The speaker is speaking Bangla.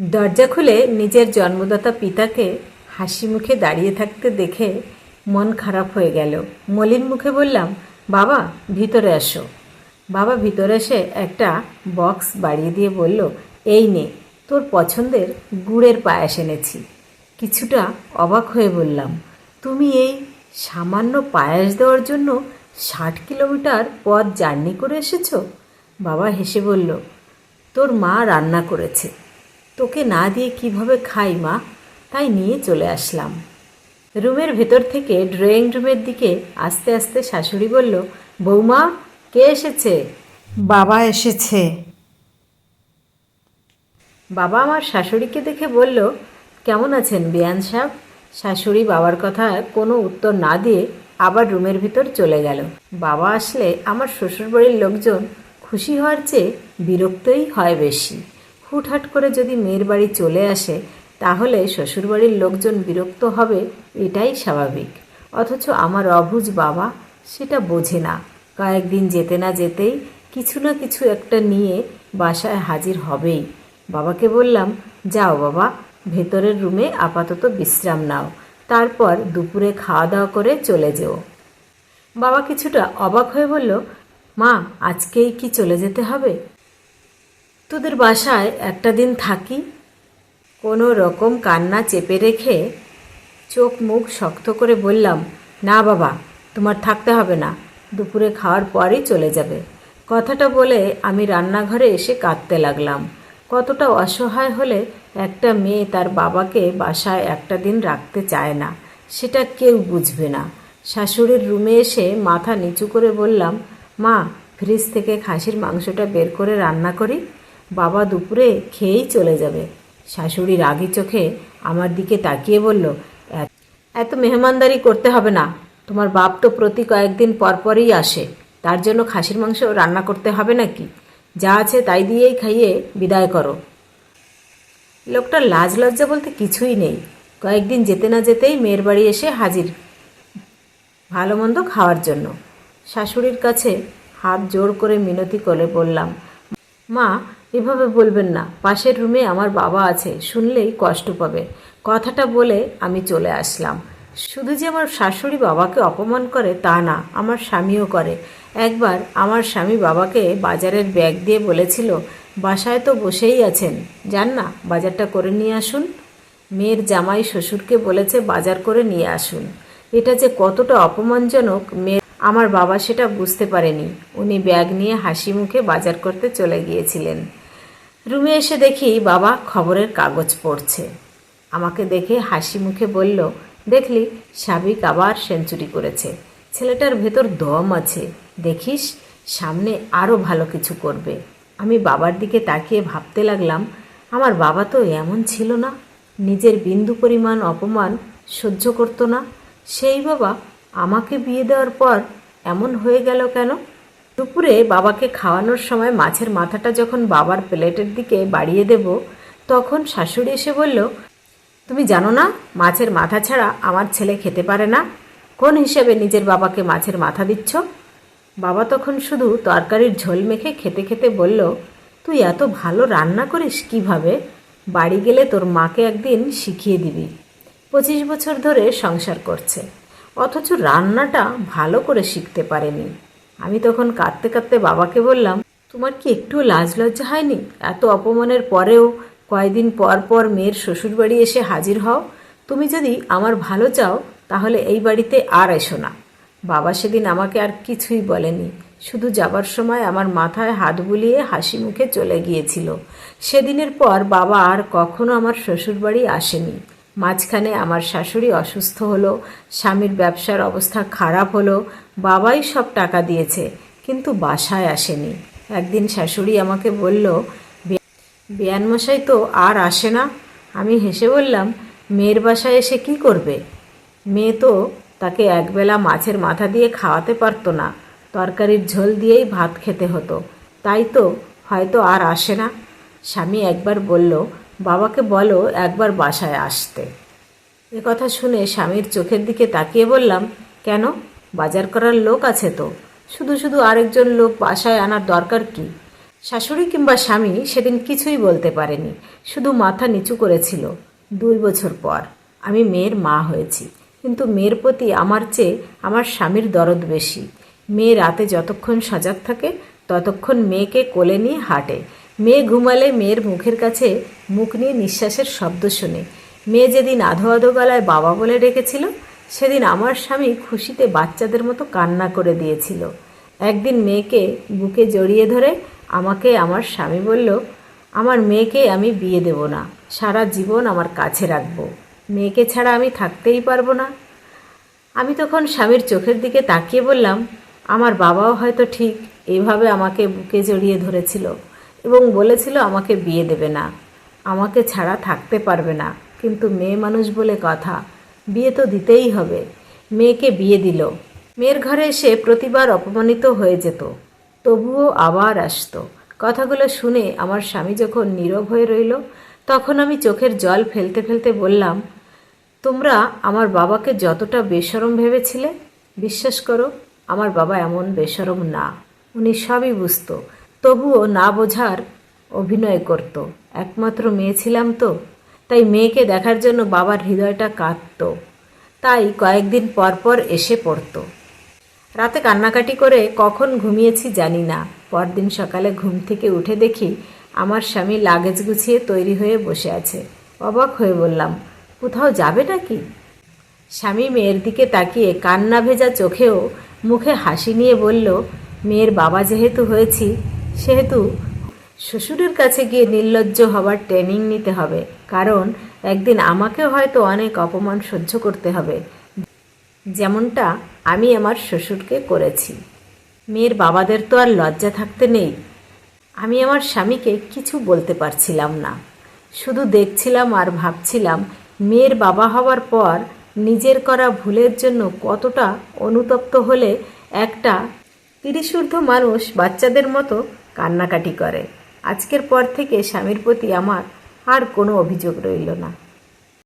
দরজা খুলে নিজের জন্মদাতা পিতাকে হাসি মুখে দাঁড়িয়ে থাকতে দেখে মন খারাপ হয়ে গেল। মলিন মুখে বললাম, বাবা, ভিতরে আসো। বাবা ভিতরে এসে একটা বক্স বাড়িয়ে দিয়ে বলল, এই নে, তোর পছন্দের গুড়ের পায়েস এনেছি। কিছুটা অবাক হয়ে বললাম, তুমি এই সামান্য পায়েস দেওয়ার জন্য ষাট কিলোমিটার পথ জার্নি করে এসেছ? বাবা হেসে বলল, তোর মা রান্না করেছে। তোকে না দিয়ে কীভাবে খাই মা? তাই নিয়ে চলে আসলাম। রুমের ভেতর থেকে ড্রয়িং রুমের দিকে আস্তে আস্তে শাশুড়ি বলল বৌমা কে এসেছে? বাবা এসেছে। বাবা আমার শাশুড়িকে দেখে বলল কেমন আছেন বিয়ান সাহেব? শাশুড়ি বাবার কথা কোনো উত্তর না দিয়ে আবার রুমের ভিতর চলে গেল। বাবা আসলে আমার শ্বশুরবাড়ির লোকজন খুশি হওয়ার চেয়ে বিরক্তই হয় বেশি। হুটহাট করে যদি মেয়ের বাড়ি চলে আসে, তাহলে শ্বশুরবাড়ির লোকজন বিরক্ত হবে, এটাই স্বাভাবিক। অথচ আমার অবুঝ বাবা সেটা বোঝে না। কয়েকদিন যেতে না যেতেই কিছু না কিছু একটা নিয়ে বাসায় হাজির হবেই। বাবাকে বললাম, যাও বাবা, ভেতরের রুমে আপাতত বিশ্রাম নাও। তারপর দুপুরে খাওয়া দাওয়া করে চলে যেও। বাবা কিছুটা অবাক হয়ে বলল, মা, আজকেই কি চলে যেতে হবে? তোদের বাসায় একটা দিন থাকি, কোনো রকম কান্না চেপে রেখে চোখ মুখ শক্ত করে বললাম, না বাবা, তোমার থাকতে হবে না, দুপুরে খাওয়ার পরই চলে যাবে। কথাটা বলে আমি রান্নাঘরে এসে কাঁদতে লাগলাম। কতটা অসহায় হলে একটা মেয়ে তার বাবাকে বাসায় একটা দিন রাখতে চায় না, সেটা কেউ বুঝবে না। শাশুড়ির রুমে এসে মাথা নিচু করে বললাম, মা, ফ্রিজ থেকে খাসির মাংসটা বের করে রান্না করি। বাবা দুপুরে খেয়েই চলে যাবে। শাশুড়ি রাগি চোখে আমার দিকে তাকিয়ে বলল, "এত- মেহমানদারি করতে হবে না। তোমার বাপ তো প্রতি কয়েকদিন পরপরই আসে। তার জন্য খাসির মাংস রান্না করতে হবে নাকি? যা আছে তাই দিয়েই খাইয়ে বিদায় করো। লোকটার লাজ লজ্জা বলতে কিছুই নেই। কয়েকদিন যেতে না যেতেই মেয়ের বাড়ি এসে হাজির ভালো মন্দ খাওয়ার জন্য। শাশুড়ির কাছে হাত জোর করে মিনতি করে বললাম, মা এভাবে বলবেন না, পাশের রুমে আমার বাবা আছে, শুনলেই কষ্ট পাবে। কথাটা বলে আমি চলে আসলাম। শুধু যে আমার শাশুড়ি বাবাকে অপমান করে তা না, আমার স্বামীও করে। একবার আমার স্বামী বাবাকে বাজারের ব্যাগ দিয়ে বলেছিল, বাসায় তো বসেই আছেন, যান না, বাজারটা করে নিয়ে আসুন। মেয়ের জামাই শ্বশুরকে বলেছে, বাজার করে নিয়ে আসুন। এটা যে কতটা অপমানজনক মেয়ে আমার বাবা সেটা বুঝতে পারেনি। উনি ব্যাগ নিয়ে হাসি মুখে বাজার করতে চলে গিয়েছিলেন। রুমে এসে দেখি বাবা খবরের কাগজ পড়ছে। আমাকে দেখে হাসি মুখে বলল, দেখলি, সাবিক আবার সেঞ্চুরি করেছে। ছেলেটার ভেতর দম আছে। দেখিস, সামনে আরও ভালো কিছু করবে। আমি বাবার দিকে তাকিয়ে ভাবতে লাগলাম, আমার বাবা তো এমন ছিল না। নিজের বিন্দু পরিমাণ অপমান সহ্য করতো না। সেই বাবা আমাকে বিয়ে দেওয়ার পর এমন হয়ে গেল কেন? দুপুরে বাবাকে খাওয়ানোর সময় মাছের মাথাটা যখন বাবার প্লেটের দিকে বাড়িয়ে দেব, তখন শাশুড়ি এসে বলল, তুমি জানো না, মাছের মাথা ছাড়া আমার ছেলে খেতে পারে না? কোন হিসেবে নিজের বাবাকে মাছের মাথা দিচ্ছ? বাবা তখন শুধু তরকারির ঝোল মেখে খেতে খেতে বলল, তুই এত ভালো রান্না করিস কীভাবে? বাড়ি গেলে তোর মাকে একদিন শিখিয়ে দিবি। পঁচিশ বছর ধরে সংসার করছে, অথচ রান্নাটা ভালো করে শিখতে পারেনি। আমি তখন কাঁদতে কাঁদতে বাবাকে বললাম, তোমার কি একটু লাজ লজ্জা হয়নি? এত অপমানের পরেও কয়দিন পর পর মেয়ের শ্বশুরবাড়ি এসে হাজির হও। তুমি যদি আমার ভালো চাও, তাহলে এই বাড়িতে আর এসো না। বাবা সেদিন আমাকে আর কিছুই বলেনি। শুধু যাবার সময় আমার মাথায় হাত বুলিয়ে হাসি মুখে চলে গিয়েছিল। সেদিনের পর বাবা আর কখনো আমার শ্বশুরবাড়ি আসেনি। মাঝখানে আমার শাশুড়ি অসুস্থ হলো, স্বামীর ব্যবসার অবস্থা খারাপ হলো, বাবাই সব টাকা দিয়েছে, কিন্তু বাসায় আসেনি। একদিন শাশুড়ি আমাকে বলল বেয়ানমশাই তো আর আসে না। আমি হেসে বললাম, মেয়ের বাসায় এসে কি করবে? মেয়ে তো তাকে একবেলা মাছের মাথা দিয়ে খাওয়াতে পারতো না, তরকারির ঝোল দিয়েই ভাত খেতে হতো। তাই তো হয়তো আর আসে না। স্বামী একবার বলল বাবাকে বলো একবার বাসায় আসতে। এ কথা শুনে স্বামীর চোখের দিকে তাকিয়ে বললাম, কেন? বাজার করার লোক আছে তো। শুধু শুধু আরেকজন লোক বাসায় আনার দরকার কি? শাশুড়ি কিংবা স্বামী সেদিন কিছুই বলতে পারেনি, শুধু মাথা নিচু করেছিল। দুই বছর পর আমি মেয়ের মা হয়েছি, কিন্তু মেয়ের প্রতি আমার চেয়ে আমার স্বামীর দরদ বেশি। মেয়ে রাতে যতক্ষণ সজাগ থাকে, ততক্ষণ মেয়েকে কোলে নিয়ে হাঁটে। মেয়ে ঘুমালে মেয়ের মুখের কাছে মুখ নিয়ে নিঃশ্বাসের শব্দ শোনে। মেয়ে যেদিন আধো আধো গলায় বাবা বলে ডেকেছিল, সেদিন আমার স্বামী খুশিতে বাচ্চাদের মতো কান্না করে দিয়েছিল। একদিন মেয়েকে বুকে জড়িয়ে ধরে আমাকে আমার স্বামী বলল, আমার মেয়েকে আমি বিয়ে দেব না, সারা জীবন আমার কাছে রাখব। মেয়েকে ছাড়া আমি থাকতেই পারব না। আমি তখন স্বামীর চোখের দিকে তাকিয়ে বললাম, আমার বাবাও হয়তো ঠিক এইভাবে আমাকে বুকে জড়িয়ে ধরেছিল। এবং বলেছিল, আমাকে বিয়ে দেবে না। আমাকে ছাড়া থাকতে পারবে না। কিন্তু মেয়ে মানুষ বলে কথা, বিয়ে তো দিতেই হবে। মেয়েকে বিয়ে দিল। মেয়ের ঘরে এসে প্রতিবার অপমানিত হয়ে যেত। তবুও আবার আসতো। কথাগুলো শুনে আমার স্বামী যখন নীরব হয়ে রইল, তখন আমি চোখের জল ফেলতে ফেলতে বললাম, তোমরা আমার বাবাকে যতটা বেসরম ভেবেছিলে, বিশ্বাস করো, আমার বাবা এমন বেসরম না। উনি সবই বুঝতো। তবুও না বোঝার অভিনয় করত। একমাত্র মেয়ে ছিলাম তো, তাই মেয়েকে দেখার জন্য বাবার হৃদয়টা কাঁদত। তাই কয়েকদিন পর পর এসে পড়তো। রাতে কান্নাকাটি করে কখন ঘুমিয়েছি জানি না। পরদিন সকালে ঘুম থেকে উঠে দেখি আমার স্বামী লাগেজ গুছিয়ে তৈরি হয়ে বসে আছে। অবাক হয়ে বললাম, কোথাও যাবে নাকি? স্বামী মেয়ের দিকে তাকিয়ে কান্না ভেজা চোখেও মুখে হাসি নিয়ে বলল, মেয়ের বাবা যেহেতু হয়েছি সেহেতু শ্বশুরের কাছে গিয়ে নির্লজ্জ হবার ট্রেনিং নিতে হবে। কারণ একদিন আমাকেও হয়তো অনেক অপমান সহ্য করতে হবে। যেমনটা আমি আমার শ্বশুরকে করেছি। মেয়ের বাবাদের তো আর লজ্জা থাকতে নেই। আমি আমার স্বামীকে কিছু বলতে পারছিলাম না। শুধু দেখছিলাম আর ভাবছিলাম, মেয়ের বাবা হওয়ার পর নিজের করা ভুলের জন্য কতটা অনুতপ্ত হলে একটা তিরিশূর্ধ্ব মানুষ বাচ্চাদের মতো কান্নাকাটি করে। আজকের পর থেকে স্বামীর প্রতি আমার আর কোনো অভিযোগ রইল না।